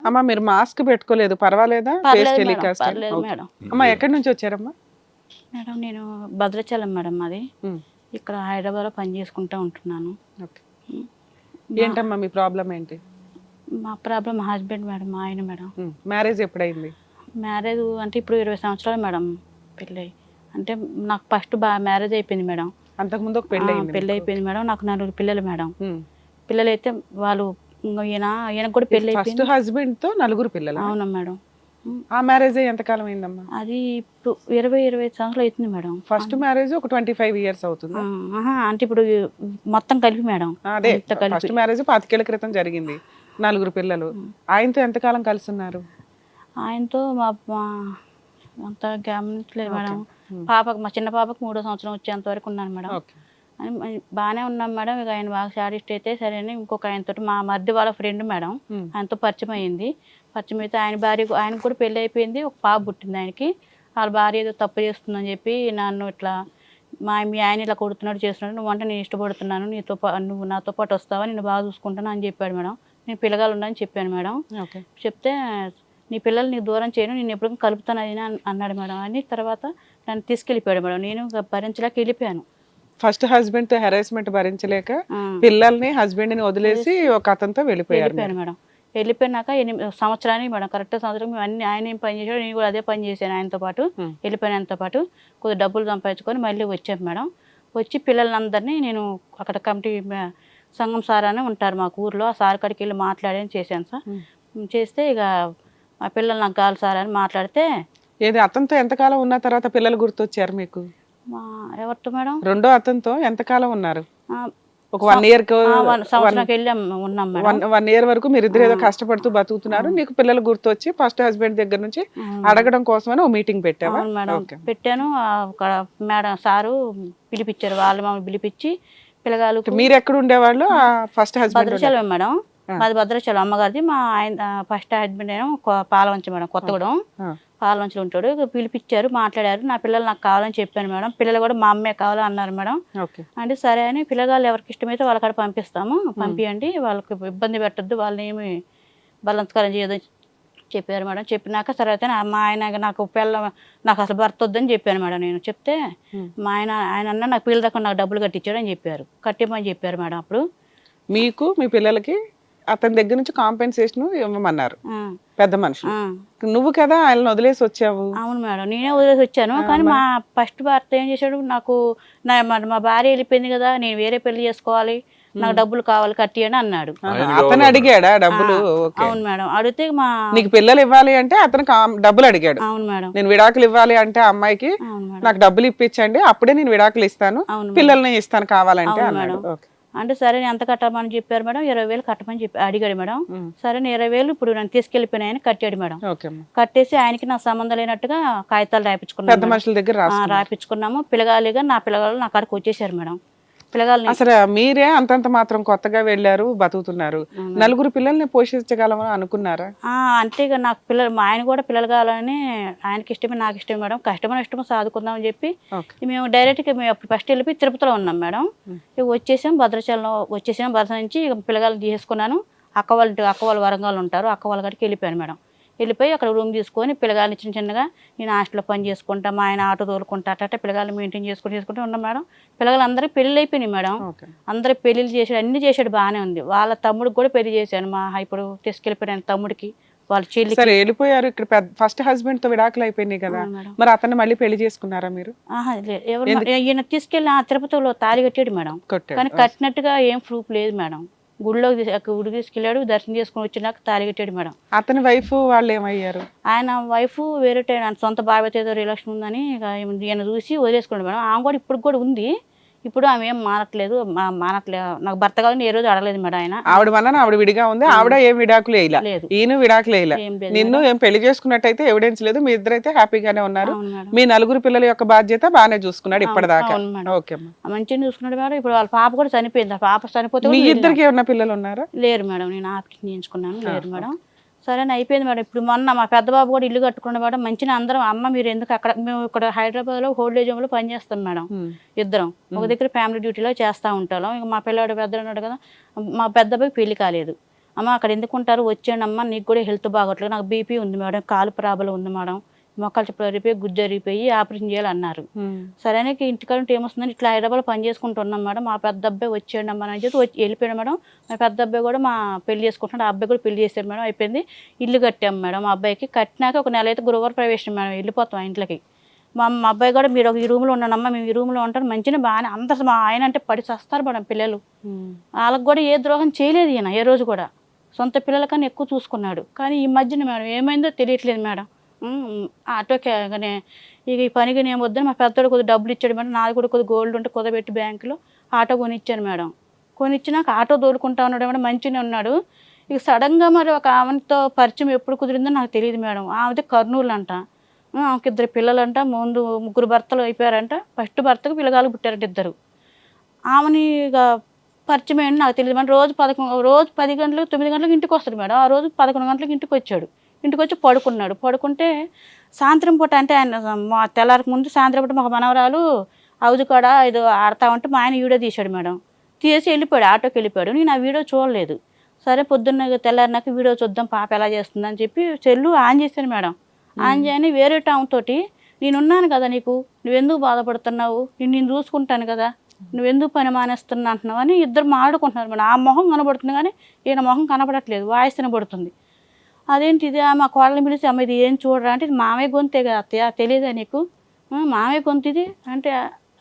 అమ్మా మీరు మాస్క్ పెట్టుకోలేదు. పర్వాలేదా? ఫేస్ పర్లేదు మేడం టెలికాస్ట్ పర్లేదు మేడం. అమ్మా ఎక్కడి నుంచి వచ్చారమ్మా? మేడం నేను భద్రాచలం మేడం అది ఉమ్, ఇక్కడ హైదరాబాద్లో పని చేసుకుంటూ ఉంటున్నాను. ఓకే. ఏంటమ్మా మీ ప్రాబ్లం ఏంటి? మా ప్రాబ్లం మా హస్బెండ్ మేడం మా ఆయన మేడం. ఉమ్, మ్యారేజ్ ఎప్పుడైంది? మ్యారేజ్ అంటే ఇప్పుడు ఇరవై సంవత్సరాలు మేడం పెళ్ళి. అంటే నాకు ఫస్ట్ బాగా మ్యారేజ్ అయిపోయింది మేడం. అంతకుముందు ఒక పెళ్ళి ఆ, అయింది పెళ్ళి అయిపోయింది మేడం. నాకు నలుగురు పిల్లలు మేడం. ఉమ్. పిల్లలు అయితే వాళ్ళు ఈయన ఈయనకు కూడా పెళ్ళి ఫస్ట్ హస్బెండ్తో నలుగురు పిల్లలు? అవునా మేడం. ఆ మ్యారేజ్ ఎంతకాలం అయిందమ్మా? అది ఇప్పుడు ఇరవై ఇరవై సంవత్సరాలు అవుతుంది మేడం. ఫస్ట్ మ్యారేజ్ ఒక ట్వంటీ ఫైవ్ ఇయర్స్ అవుతుంది అంటే ఇప్పుడు మొత్తం కలిపి మేడం. అదే. ఫస్ట్ మ్యారేజ్ పాతికేళ్ళ క్రితం జరిగింది. నలుగురు పిల్లలు. ఆయనతో ఎంతకాలం కలిసి ఉన్నారు ఆయనతో మా అంత గమనించలేదు మేడం. పాపకు మా చిన్న పాపకు మూడో సంవత్సరం వచ్చేంత వరకు ఉన్నాను మేడం. అని బాగానే ఉన్నాం మేడం. ఇక ఆయన బాగా సాడిస్ట్ అయితే సరే అని ఇంకొక ఆయనతో మా మరిది వాళ్ళ ఫ్రెండ్ మేడం. ఆయనతో పరిచయం అయింది. పరిచయం అయితే ఆయన భార్య ఆయనకు కూడా పెళ్ళి అయిపోయింది. ఒక పాప పుట్టింది ఆయనకి. వాళ్ళ భార్య ఏదో తప్పు చేస్తుందని చెప్పి నన్ను ఇట్లా మా మీ ఆయన ఇలా కొడుతున్నాడు చేస్తున్నాడు. నువ్వు అంటే నేను ఇష్టపడుతున్నాను. నీతో నువ్వు నాతో పాటు వస్తావా? నేను బాగా చూసుకుంటాను అని చెప్పాడు మేడం. నేను పిల్లగాలు ఉన్నాను చెప్పాను మేడం. ఓకే. చెప్తే నీ పిల్లలు నీకు దూరం చేయను నేను ఎప్పుడు కలుపుతాను అని అన్నాడు మేడం. అని తర్వాత నన్ను తీసుకెళ్ళిపోయాడు మేడం. నేను భరించలేక వెళ్ళిపోయాను. ఫస్ట్ హస్బెండ్తో హెరాస్మెంట్ భరించలేక పిల్లల్ని హస్బెండ్ని వదిలేసి ఒక అతనితో వెళ్ళిపోయారు వెళ్ళిపోయాను మేడం. వెళ్ళిపోయినాక ఎనిమిది సంవత్సరానికి మేడం కరెక్ట్ సంవత్సరం మేము అన్ని ఆయన ఏం పని చేసాడు నేను కూడా అదే పని చేశాను ఆయనతో పాటు. వెళ్ళిపోయిన ఆయనతో పాటు కొద్దిగా డబ్బులు సంపాదించుకొని మళ్ళీ వచ్చాను మేడం. వచ్చి పిల్లలందరినీ నేను అక్కడ కమిటీ సంఘం సార్ అని ఉంటారు మాకు ఊర్లో ఆ సార్ కాడికి వెళ్ళి మాట్లాడి చేశాను సార్. చేస్తే ఇక మా పిల్లలు నాకు కావాలి సార్ అని మాట్లాడితే ఏది అతనితో ఎంతకాలం ఉన్న తర్వాత పిల్లలు గుర్తొచ్చారు మీకు? ఎవరితో మేడం? రెండో అతనితో ఎంతకాలం ఉన్నారు? ఒక వన్ ఇయర్ వన్ ఇయర్ వరకు మీరు ఇద్దరు ఏదో కష్టపడుతూ బతుకుతున్నారు. నీకు పిల్లలు గుర్తొచ్చి ఫస్ట్ హస్బెండ్ దగ్గర నుంచి. అడగడం కోసమని ఓ మీటింగ్ పెట్టావా? ఓకే పెట్టాను. అక్కడ మేడం సారు పిలిపించారు. వాళ్ళు మమ్మల్ని పిలిపించి పిల్లగాలు మీరు ఎక్కడ ఉండేవాళ్ళు? First husband madam. మాది భద్రాచలం అమ్మగారిది. మా ఆయన ఫస్ట్ హస్బెండ్ ఏమో పాలవంచ మేడం కొత్తగూడెం. పాలవంచలో ఉంటాడు పిలిపించారు మాట్లాడారు. నా పిల్లలు నాకు కావాలని చెప్పాను మేడం. పిల్లలు కూడా మా అమ్మే కావాలని అన్నారు మేడం. ఓకే. అంటే సరే అని పిల్లగాళ్ళు ఎవరికి ఇష్టమైతే వాళ్ళ కాడ పంపిస్తాము. పంపియండి. వాళ్ళకి ఇబ్బంది పెట్టద్దు. వాళ్ళని ఏమి బలవంతకరం చేయదు చెప్పారు మేడం. చెప్పినాక తర్వాత నా- మా ఆయన నాకు పిల్ల నాకు అసలు భర్త వద్దని చెప్పాను మేడం నేను. చెప్తే. మా ఆయన ఆయన అన్న నాకు పిల్లల దాకా నాకు డబ్బులు కట్టించాడు అని చెప్పారు. కట్టిమని చెప్పారు మేడం అప్పుడు. మీకు మీ పిల్లలకి? అతని దగ్గర నుంచి కాంపెన్సేషన్ ఇవ్వమన్నారు. పెద్ద మనుషులు. నువ్వు కదా ఆయనను వదిలేసి వచ్చావు. అవును మేడం నేనే వదిలేసి వచ్చాను. కానీ మా ఫస్ట్ భర్త ఏం చేశాడు? నాకు నా మా- భార్య వెళ్ళిపోయింది కదా నేను వేరే పెళ్ళి చేసుకోవాలి. నాకు డబ్బులు కావాలి కట్టి అని అన్నాడు. అతను అడిగాడా డబ్బులు? ఓకే. అవును మేడం. అడిగితే మా నీకు పిల్లలు ఇవ్వాలి అంటే అతను డబ్బులు అడిగాడు. అవును మేడం. నేను విడాకులు ఇవ్వాలి అంటే ఆ అమ్మాయికి నాకు డబ్బులు ఇప్పించండి అప్పుడే నేను విడాకులు ఇస్తాను. పిల్లల్ని ఇస్తాను కావాలంటే అవును అన్నాడు. మేడం. ఓకే. అంటే సరే నేను ఎంత కట్టమని చెప్పారు మేడం ఇరవై వేలు కట్టమని చెప్పి అడిగాడు మేడం. సరే నేను ఇరవై వేలు ఇప్పుడు నన్ను తీసుకెళ్ళిపోయినాయని కట్టాడు మేడం. కట్టేసి ఆయనకి నా సంబంధం లేనట్టుగా కాగితాలు రాయించుకున్నాను రాయించుకున్నాము. పిల్లగాలిగా నా పిల్లగాళ్ళు నా కాడికి వచ్చేసారు మేడం. పిల్లగాళ్ళని అసలు మీరే అంతంత మాత్రం కొత్తగా వెళ్ళారు బతుకుతున్నారు. నలుగురు పిల్లల్ని పోషించగలమని అనుకున్నారా? ఆ, అంతే ఇక నాకు పిల్లలు మా ఆయన కూడా పిల్లలు కావాలని ఆయనకి ఇష్టమే నాకు ఇష్టమే మేడం. కష్టమైన ఇష్టమో సాదుకుందామని చెప్పి ఓకే. మేము డైరెక్ట్గా మేము అప్పుడు ఫస్ట్ వెళ్ళిపోయి తిరుపతిలో ఉన్నాం మేడం. ఇక వచ్చేసాం భద్రాచలంలో వచ్చేసాం భద్రాచలం నుంచి ఇక పిల్లగాళ్ళు తీసుకున్నాను. అక్క వాళ్ళ అక్క వాళ్ళ వరంగల్ ఉంటారు అక్క వాళ్ళ కాడికి వెళ్ళిపోయాను మేడం. వెళ్ళిపోయి అక్కడ రూమ్ తీసుకొని పిల్లగాళ్ళని చిన్న చిన్నగా నేను హాస్టల్లో పని చేసుకుంటా మా ఆయన ఆటో తోలుకుంటా అట్ట పిల్లగాళ్ళు మెయింటైన్ చేసుకుంటూ చేసుకుంటూ ఉన్నాం మేడం. పిల్లగాళ్ళు అందరూ పెళ్ళి అయిపోయినాయి మేడం. అందరూ పెళ్ళిళ్ళు చేసాడు అన్ని చేసాడు బాగానే ఉంది. వాళ్ళ తమ్ముడికి కూడా పెళ్ళి చేశాను మా ఇప్పుడు తీసుకెళ్ళిపోయాను తమ్ముడికి వాళ్ళ చెల్లికి. సరే వెళ్ళిపోయారు ఇక్కడ ఫస్ట్ హస్బెండ్తో విడాకులు అయిపోయినాయి కదా. మరి అతన్ని మళ్ళీ పెళ్ళి చేసుకున్నారా మీరు? ఈయన తీసుకెళ్ళి ఆ తిరుపతిలో తాళి కట్టాడు మేడం. కానీ కట్టినట్టుగా ఏం ప్రూఫ్ లేదు మేడం. గుడిలోకి తీసు- అక్కడ గుడి తీసుకెళ్ళాడు దర్శనం చేసుకుని వచ్చినాక తాళి కట్టాడు మేడం. అతని వైఫ్ వాళ్ళు ఏమయ్యారు? ఆయన వైఫ్ వేరే సొంత బాధ్యత ఏదో రిలేషన్ ఉందని ఈయన చూసి వదిలేసుకున్నాడు మేడం. ఆమె కూడా ఇప్పుడు కూడా ఉంది. ఇప్పుడు ఆమె ఏం మానట్లేదు మా- మానట్లేదు నాకు భర్త కావాలని ఏ రోజు అడగలేదు మేడం ఆయన. ఆవిడ మన ఆవిడ విడిగా ఉంది ఆవిడ ఏం విడాకులు వేయలా ఈయన విడాకులు వేయలా నిన్ను ఏం పెళ్ళి చేసుకున్నట్టయితే ఎవిడెన్స్ లేదు మీ ఇద్దరైతే హ్యాపీగానే ఉన్నారు. మీ నలుగురు పిల్లల యొక్క బాధ్యత బాగానే చూసుకున్నాడు ఇప్పటిదాకా. ఓకే మంచిగా చూసుకున్నాడు మేడం. ఇప్పుడు వాళ్ళ పాప కూడా చనిపోయింది. పాప చనిపోతే మీ ఇద్దరికి ఏమన్నా పిల్లలు ఉన్నారా? లేరు మేడం. నేను ఆపరేషన్ చేయించుకున్నాను లేరు మేడం. సరే అని అయిపోయింది మేడం. ఇప్పుడు మొన్న మా పెద్ద బాబు కూడా ఇల్లు కట్టుకున్నాడు మేడం. మంచిగా అందరం అమ్మ మీరు ఎందుకు అక్కడ మేము ఇక్కడ హైదరాబాద్లో ఓల్డ్ హోమ్లో పనిచేస్తాం మేడం. ఇద్దరం. ఒక దగ్గర ఫ్యామిలీ డ్యూటీలో చేస్తూ ఉంటాం. ఇక మా పిల్లాడు పెద్ద ఉన్నాడు కదా మా పెద్ద అబ్బాయి పెళ్ళి కాలేదు. అమ్మ అక్కడ ఎందుకు ఉంటారు? వచ్చాను అమ్మ నీకు కూడా హెల్త్ బాగోట్లేదు. నాకు బీపీ ఉంది మేడం కాలు ప్రాబ్లం ఉంది మేడం. మొక్కలు చెప్పలు అరిగిపోయి గుజ్జు అరిగిపోయి ఆపరేషన్ చేయాలన్నారు. సరే అని ఇంటికాడ ఉంటే ఏమొస్తుందని ఇట్లా హైదరాబాద్ పని చేసుకుంటున్నాం మేడం. మా పెద్ద అబ్బాయి వచ్చాడు అమ్మ అని చెప్పి వచ్చి వెళ్ళిపోయాడు మేడం. మా పెద్ద అబ్బాయి కూడా మా పెళ్ళి చేసుకుంటున్నాడు. ఆ అబ్బాయి కూడా పెళ్ళి చేశారు మేడం. అయిపోయింది. ఇల్లు కట్టాం మేడం. మా అబ్బాయికి కట్టినాక ఒక నెల అయితే గురువారం ప్రవేశం మేడం. వెళ్ళిపోతాం ఆ ఇంట్లోకి. మా మా అబ్బాయి కూడా మీరు ఒక ఈ రూమ్లో ఉన్నానమ్మా మేము ఈ రూమ్లో ఉంటారు మంచిగా బాగానే అందరు మా ఆయన అంటే పడి చస్తారు మేడం పిల్లలు. వాళ్ళకి కూడా ఏ ద్రోహం చేయలేదు ఈయన ఏ రోజు కూడా. సొంత పిల్లల కన్నా ఎక్కువ చూసుకున్నాడు. కానీ ఈ మధ్యన మేడం ఏమైందో తెలియట్లేదు మేడం. ఆటోకే ఇక ఈ పనికి నేను వద్దని మా పెద్దోడు కొద్దిగా డబ్బులు ఇచ్చాడు మేడం. నాది కూడా కొద్దిగా గోల్డ్ ఉంటే కుదబెట్టి బ్యాంకులో ఆటో కొనిచ్చాను మేడం. కొనిచ్చినాక ఆటో దోలుకుంటా ఉన్నాడు మేడం. మంచిగానే ఉన్నాడు. ఇక సడన్గా మరి ఒక ఆమెతో పరిచయం ఎప్పుడు కుదిరిందో నాకు తెలియదు మేడం. ఆమెది కర్నూలు అంట ఆమెకి ఇద్దరు పిల్లలంట. ముందు ముగ్గురు భర్తలు అయిపోయారంట. ఫస్ట్ భర్తకు పిల్లగాలు పుట్టారంట ఇద్దరు. ఆమెని ఇక పరిచయం నాకు తెలియదు మేడం. రోజు పదకొండు రోజు పది గంటలకు తొమ్మిది గంటలకు ఇంటికి వస్తాడు మేడం. ఆ రోజు పదకొండు గంటలకు ఇంటికి వచ్చాడు. ఇంటికి వచ్చి పడుకున్నాడు. పడుకుంటే సాయంత్రం పూట అంటే ఆయన మా తెల్లారికి ముందు సాయంత్రం పూట మాకు మనవరాలు హౌజ్ కాడ ఏదో ఆడతా ఉంటే మా ఆయన వీడియో తీశాడు మేడం. తీసి వెళ్ళిపోయాడు ఆటోకి వెళ్ళిపోయాడు. నేను ఆ వీడియో చూడలేదు. సరే పొద్దున్న తెల్లారినాక వీడియో చూద్దాం పాప ఎలా చేస్తుందని చెప్పి సెల్లు ఆన్ చేశాను మేడం. ఆన్ చేయని వేరే టామ్ తోటి నేనున్నాను కదా నీకు నువ్వెందుకు బాధపడుతున్నావు? నేను నేను చూసుకుంటాను కదా. నువ్వెందుకు పని మానేస్తున్నా అంటున్నావు? అని ఇద్దరు మాట్లాడుకుంటున్నారు మేడం. ఆ మొహం కనబడుతుంది కానీ ఈయన మొహం కనబడట్లేదు వాయిస్ వినబడుతుంది. అదేంటి ఇది మా కోళ్ళని పిలిచి అమ్మ ఇది ఏం చూడరా? అంటే ఇది మామయ్య గొంతే కదా అత్తయ్య తెలియదా నీకు? "ఆ, మామయ్య గొంతు ఇది అంటే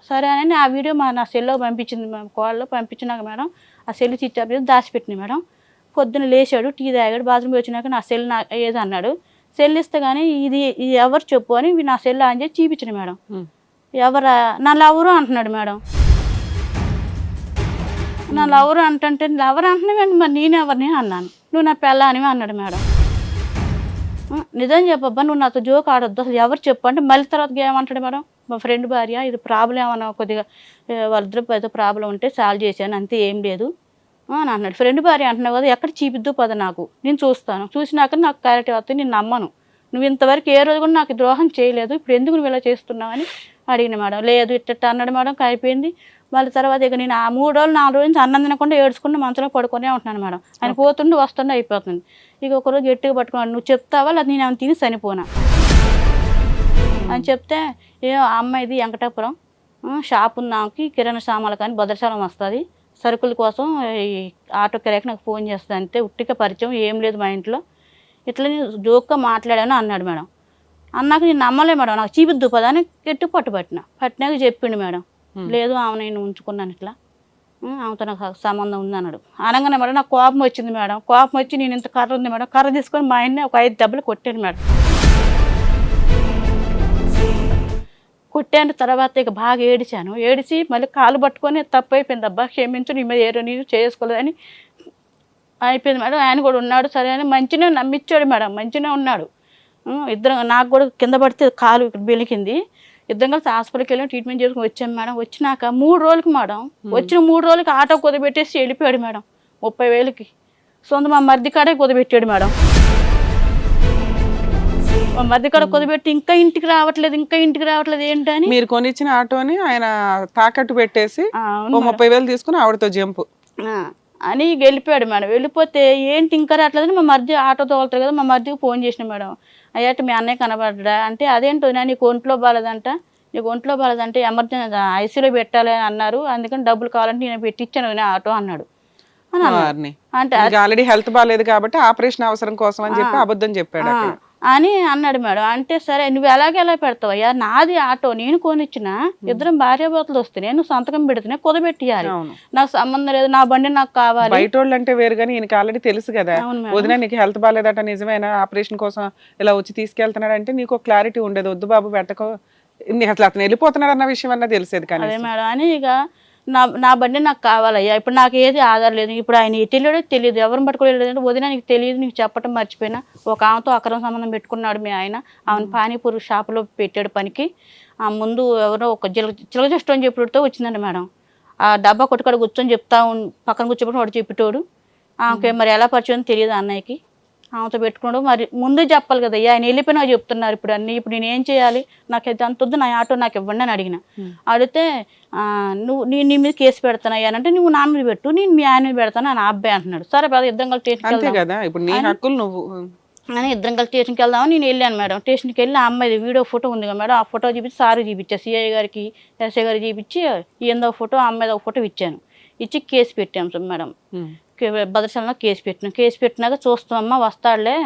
సరే అని ఆ వీడియో మా నా సెల్లో పంపించింది మా కోళ్ళు పంపించినాక మేడం ఆ సెల్ చేసి దాచిపెట్టింది మేడం. పొద్దున్న లేచాడు టీ తాగాడు బాత్రూమ్ వచ్చినాక నా సెల్ నా ఏది అన్నాడు. సెల్ ఇస్తే కానీ ఇది ఇది ఎవరు చెప్పు అని నా సెల్ ఆన్ చేసి చూపించిన మేడం. ఎవరా? నా లవరు అంటున్నాడు మేడం. నా లవరు అంటుంటే లవర్ అంటున్నావేంటి మరి నేను ఎవరిని అన్నాను. నువ్వు నా పెళ్ళాని అన్నాడు మేడం. "ఆ, నిజం చెప్పబ్బా నువ్వు నాతో జోక్ ఆడొద్దు. అసలు ఎవరు చెప్పు? అంటే మళ్ళీ తర్వాత ఏమంటాడు మేడం? మా ఫ్రెండ్ భార్య ఇది ప్రాబ్లం ఏమన్నా కొద్దిగా వాళ్ళిద్దరు ఏదో ప్రాబ్లం ఉంటే సాల్వ్ చేశాను అంతే ఏం లేదు. అని అన్నాడు. ఫ్రెండ్ భార్య అంటున్నావు కదా ఎక్కడ చూపిద్దు పద నాకు. నేను చూస్తాను. చూసినాక నాకు క్లారిటీ వస్తే నేను నమ్మను. నువ్వు ఇంతవరకు ఏ రోజు కూడా నాకు ద్రోహం చేయలేదు. ఇప్పుడు ఎందుకు నువ్వు ఇలా చేస్తున్నావు అని అడిగిన మేడం లేదు ఇట్ట అన్నాడు మేడం అయిపోయింది. మళ్ళీ తర్వాత ఇక నేను ఆ మూడు రోజులు నాలుగు రోజులు నుంచి అన్నం తినకుండా ఏడ్చుకుంటూ మంచంలో పడుకునే ఉంటున్నాను మేడం. ఆయన పోతుండే వస్తుండే అయిపోతుంది. ఇక ఒకరోజు గట్టిగా పట్టుకున్నాడు నువ్వు చెప్తావా? లేదా నేను ఆమె తిని చనిపోనా? అని చెప్తే ఏ అమ్మాయిది వెంకటాపురం. షాప్ ఆమెకి కిరాణా సామాన్లు కానీ భద్రశాలం వస్తుంది. సరుకుల కోసం ఈ ఆటో కిరాయికి నాకు ఫోన్ చేస్తుంది అంతే ఉట్టిక పరిచయం ఏం లేదు మా ఇంట్లో. ఇట్లా జోక్గా మాట్లాడాను అన్నాడు మేడం. అన్నాక నేను నమ్మలే మేడం. నాకు చీపిద్దు పదా అని గట్టి పట్టు పట్టిన. పట్టినాక చెప్పిండు మేడం. లేదు ఆమె నేను ఉంచుకున్నాను ఇట్లా. ఆమెతో నాకు సంబంధం ఉంది అన్నాడు. అనగానే మేడం నాకు కోపం వచ్చింది మేడం. కోపం వచ్చి నేను ఇంత కర్ర ఉంది మేడం. కర్ర తీసుకొని మా ఆయన్ని ఒక ఐదు దెబ్బలు కొట్టాను మేడం. కొట్టాను తర్వాత ఇక బాగా ఏడిచాను. ఏడిచి మళ్ళీ కాలు పట్టుకొని తప్పు అయిపోయింది అబ్బా క్షమించు నీ మీద ఏదో నేను చేసుకోలేదని అయిపోయింది మేడం. ఆయన కూడా ఉన్నాడు. సరే అని మంచిగా నమ్మించాడు మేడం. మంచిగా ఉన్నాడు. ఇద్దరం నాకు కూడా కింద పడితే కాలు ఇక్కడ బెలికింది. ఇద్దరం కలిసి హాస్పిటల్కి వెళ్ళి ట్రీట్మెంట్ చేసుకుని వచ్చాం మేడం. వచ్చినాక మూడు రోజులకి మేడం. వచ్చిన మూడు రోజులకి ఆటో కుదబెట్టేసి వెళ్ళిపోయాడు మేడం. ముప్పై వేలకి. సొంత మా మరిది కాడే కుదబెట్టాడు మేడం. మా మరిది కాడ కుదబెట్టి ఇంకా ఇంటికి రావట్లేదు ఇంకా ఇంటికి రావట్లేదు ఏంటని మీరు కొనిచ్చిన ఆటోని ఆయన తాకట్టు పెట్టేసి. ముప్పై వేలు తీసుకుని ఆవిడతో జంపు. అని వెళ్ళిపోయాడు మేడం. వెళ్ళిపోతే ఏంటి ఇంకా రావట్లేదని మా మరిది ఆటో తోలుతారు కదా మా మరిదికి ఫోన్ చేసిన మేడం. అయ్యాట మీ అన్నయ్య కనబడ్డా? అంటే అదేంటో నీకు ఒంట్లో బాగాలేదంట నీకు ఒంట్లో బాగాలేదంటే ఎమర్జెన్సీ ఐసీలో పెట్టాలి అని అన్నారు. అందుకని డబ్బులు కావాలంటే నేను పెట్టించాను వదినా ఆటో అన్నాడు. అంటే ఆల్రెడీ హెల్త్ బాగాలేదు కాబట్టి ఆపరేషన్ అవసరం కోసం అని చెప్పి అబద్ధం చెప్పాడు అని అన్నాడు మేడం. అంటే సరే నువ్వు ఎలాగెలా పెడతావు అయ్యా నాది ఆటో నేను కొనిచ్చిన ఇద్దరం భార్యాభర్తలు వస్తే నేను సంతకం పెడితేనే కుదబెట్టియాలి నాకు సంబంధం లేదు నా బండి నాకు కావాలి. బయట అంటే వేరు కానీ ఈయనకి ఆల్రెడీ తెలుసు కదా. వదిన నీకు హెల్త్ బాగాలేదట నిజమేనా? ఆపరేషన్ కోసం ఇలా వచ్చి తీసుకెళ్తున్నాడు అంటే నీకు క్లారిటీ ఉండేది. వద్దు బాబు పెట్టకో. అసలు అతను వెళ్ళిపోతున్నాడు అన్న విషయం అన్న తెలిసేది కానీ అదే మేడం. అని ఇక నా నా బండి నాకు కావాలయ్యా. ఇప్పుడు నాకు ఏది ఆధారం లేదు. ఇప్పుడు ఆయన వెళ్ళాడో తెలియదు. ఎవరిని పట్టుకోలేదు వదిన నీకు తెలియదు నీకు చెప్పటం మర్చిపోయినా. ఒక ఆమెతో అక్రమ సంబంధం పెట్టుకున్నాడు మీ ఆయన. ఆమెను పానీపూరి షాపులో పెట్టాడు పనికి. ఆ ముందు ఎవరో ఒక చిలక చిలక చెట్టు అని చెప్పుడుతో వచ్చిందండి మేడం. ఆ డబ్బా కొట్టుకాడ కూర్చొని చెప్తా పక్కన కూర్చోబెట్టి వాడు చెప్పేటోడు. ఆమెకి మరి ఎలా పరిచయం తెలియదు అన్నయ్యకి? ఆమెతో పెట్టుకున్నాడు. మరి ముందు చెప్పాలి కదా అయ్యా ఆయన వెళ్ళిపోయినా చెప్తున్నారు ఇప్పుడు అన్ని. ఇప్పుడు నేను ఏం చేయాలి? నాకు అంత వద్దు నా ఆటో నాకు ఇవ్వండి అని అడిగిన. అడిగితే "ఆ, నువ్వు నేను నీ మీద కేసు పెడతాను అయ్యా? అంటే నువ్వు నా మీద పెట్టు నేను మీ ఆయన మీద పెడతాను అని అబ్బాయి అంటున్నాడు. సరే పెద్ద ఇద్దరం కలిసి కదా ఇప్పుడు నీ హక్కులు నువ్వు. అని ఇద్దరం కలిసి స్టేషన్కి వెళ్దామని నేను వెళ్ళాను మేడం. స్టేషన్కి వెళ్ళి ఆ అమ్మాయి వీడియో ఫోటో ఉంది కదా మేడం ఆ ఫోటో చూపించి సార్ చూపించా. సిఐ గారికి ఎస్ఐ గారికి చూపించి ఏందో ఫోటో ఆ అమ్మాయి ఒక ఫోటో ఇచ్చాను. ఇచ్చి కేసు పెట్టాం మేడం. భద్రాచలంలో కేసు పెట్టిన. కేసు పెట్టినాక చూస్తామమ్మా వస్తాడులే.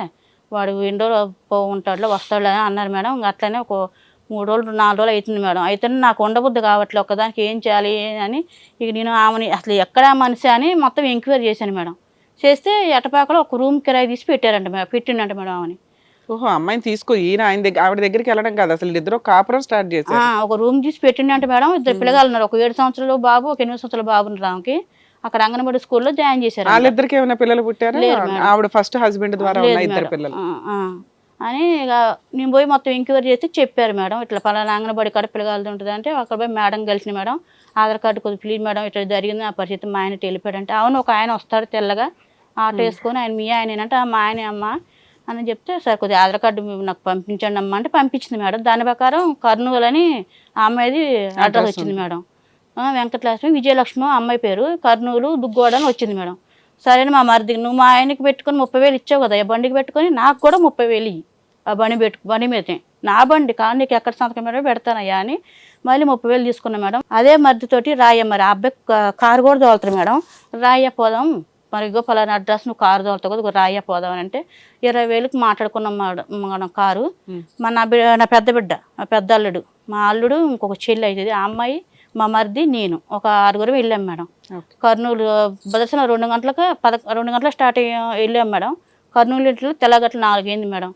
వాడు ఎన్ని రోజులు ఉంటాడులే వస్తాడులే అని అన్నారు మేడం. ఇంక అట్లనే ఒక మూడు రోజులు నాలుగు రోజులు అవుతుంది మేడం. అయితే నాకు ఉండబుద్ధి కావట్లే ఒక్కదానికి ఏం చేయాలి అని. ఇక నేను ఆమెని అసలు ఎక్కడ మనిషి అని మొత్తం ఎంక్వైరీ చేశాను మేడం. చేస్తే ఎటపాకలో ఒక రూమ్ కిరాయి తీసి పెట్టారంట మేడం పెట్టిండంట మేడం ఆమెని. ఓహో అమ్మాయిని తీసుకో ఈయన ఆయన దగ్గర ఆవిడ దగ్గరికి వెళ్ళడం కాదు. అసలు ఇద్దరు కాపురం స్టార్ట్ చేశారు. ఒక రూమ్ తీసి పెట్టిండంట మేడం. ఇద్దరు పిల్లగాళ్ళు ఉన్నారు. ఒక ఏడు సంవత్సరాల బాబు ఒక ఎనిమిది సంవత్సరాల బాబు ఉన్నారు ఆమెకి. అక్కడ అంగన్వాడీ స్కూల్లో జాయిన్ చేశారు వాళ్ళిద్దరికి ఏమైనా పిల్లలు పుట్టారా. ఆవిడ ఫస్ట్ హస్బెండ్ ద్వారా ఇద్దరు. పిల్లలు. అని ఇక నేను పోయి మొత్తం ఎంక్వైరీ చేస్తే చెప్పారు మేడం. ఇట్లా పలానా అంగనబడి కాడ పిల్లగాలది ఉంటుంది అంటే అక్కడ పోయి మేడం కలిసిన మేడం. ఆధార్ కార్డు కొద్దిగా ప్లీజ్ మేడం ఇట్లా జరిగింది ఆ పరిస్థితి మా ఆయన వెళ్ళిపోయాడంటే అవును ఒక ఆయన వస్తాడు తెల్లగా ఆటో వేసుకొని ఆయన మీ ఆయన అంటే మా ఆయన అమ్మ అని చెప్తే సరే కొద్దిగా ఆధార్ కార్డు నాకు పంపించండి అమ్మ అంటే పంపించింది మేడం. దాని ప్రకారం కర్నూలు అని ఆ అమ్మాయిది అడ్రస్ వచ్చింది మేడం. వెంకటలక్ష్మి విజయలక్ష్మి ఆ అమ్మాయి పేరు. కర్నూలు దుగ్గోడ అని వచ్చింది మేడం. సరే మా మరిది నువ్వు మా ఆయనకి పెట్టుకొని ముప్పై వేలు ఇచ్చావు కదా ఈ బండికి పెట్టుకొని నాకు కూడా ముప్పై వేలు ఇయ్యి. ఆ బండి పెట్టు బండి మీదే నా బండి కానీ నీకు ఎక్కడ సంతకం పెట్టాలో పెడతానయ్యా అని మళ్ళీ ముప్పై వేలు తీసుకున్నా మేడం. అదే మరిదితోటి రాయ మరి ఆ అబ్బాయి కారు కూడా తోలుతారు మేడం. రాయ పోదాం మరి ఇగో పలానా అడ్రస్ నువ్వు కారు తోలుతావు కదా రాయ పోదాం అని అంటే ఇరవై వేలకు మాట్లాడుకున్నాం మేడం మనం కారు. మా నా నా పెద్ద బిడ్డ మా పెద్ద అల్లుడు మా అల్లుడు ఇంకొక చెల్లి అవుతుంది ఆ అమ్మాయి మా మరిది నేను ఒక ఆరుగురు వెళ్ళాం మేడం. కర్నూలు బదర్శన రెండు గంటలకు పద రెండు గంటలకు స్టార్ట్ అయ్యి వెళ్ళాం మేడం. కర్నూలు ఇంట్లో తెల్లగట్ల నాలుగైంది మేడం.